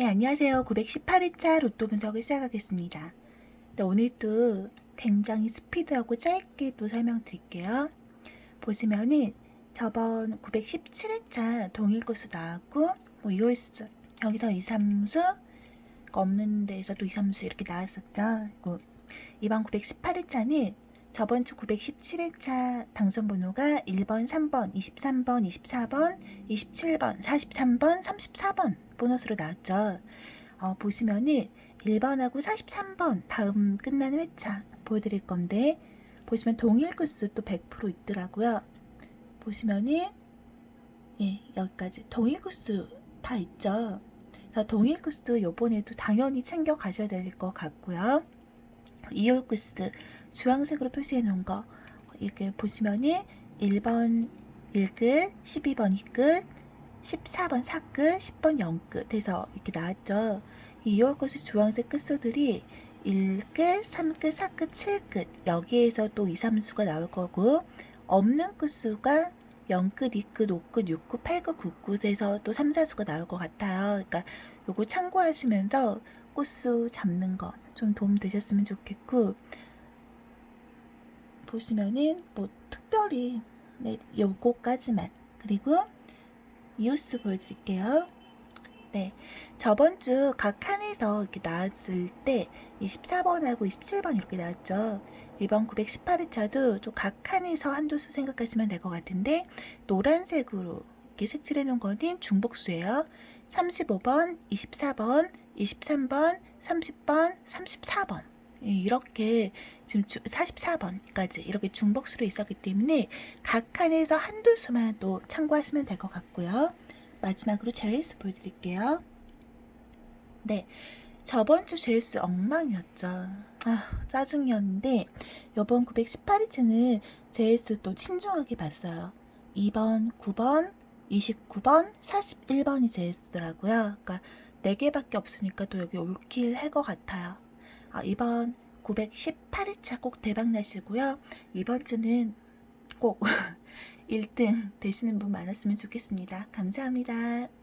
예, 안녕하세요. 918회차 로또 분석을 시작하겠습니다. 네, 오늘도 굉장히 스피드하고 짧게 또 설명드릴게요. 보시면은 저번 917회차 동일고수 나왔고 뭐 이홀수 여기서 2, 3수 없는 데에서 또 2, 3수 이렇게 나왔었죠. 그리고 이번 918회차는 저번 주 917회차 당선 번호가 1번, 3번, 23번, 24번, 27번, 43번, 34번 보너스로 나왔죠. 어, 보시면은 1번하고 43번 다음 끝나는 회차 보여드릴 건데 보시면 동일 구수 또 100% 있더라고요. 보시면은 예 여기까지 동일 구수 다 있죠. 동일 구수 요번에도 당연히 챙겨 가셔야 될 것 같고요. 이올 구수 주황색으로 표시해 놓은 거 이렇게 보시면은 1번 1끝, 12번 2끝, 14번 4끝, 10번 0끝 해서 이렇게 나왔죠. 이 2월 것이 주황색 끝수들이 1끝, 3끝, 4끝, 7끝 여기에서 또 2, 3수가 나올 거고 없는 끝수가 0끝, 2끝, 5끝, 6끝, 8끝, 9끝에서 또 3, 4수가 나올 것 같아요. 그러니까 요거 참고하시면서 꽃수 잡는 거좀 도움 되셨으면 좋겠고 보시면은 뭐 특별히 네, 요거까지만 그리고 이오스 보여드릴게요. 네, 저번 주 각 칸에서 이렇게 나왔을 때 24번하고 27번 이렇게 나왔죠. 이번 918회차도 또 각 칸에서 한두 수 생각하시면 될 것 같은데 노란색으로 이렇게 색칠해 놓은 거는 중복수예요. 35번, 24번, 23번, 30번, 34번. 예, 이렇게 지금 44번까지 이렇게 중복수로 있었기 때문에 각 칸에서 한두 수만 또 참고하시면 될 것 같고요. 마지막으로 제일수 보여드릴게요. 네, 저번 주 제일수 엉망이었죠. 아, 짜증이었는데 이번 918회차는 제일수 또 신중하게 봤어요. 2번, 9번, 29번, 41번이 제일수더라고요. 그러니까 4개밖에 없으니까 또 여기 올킬 해것 같아요. 아, 이번 918회차 꼭 대박 나시고요. 이번 주는 꼭 1등 되시는 분 많았으면 좋겠습니다. 감사합니다.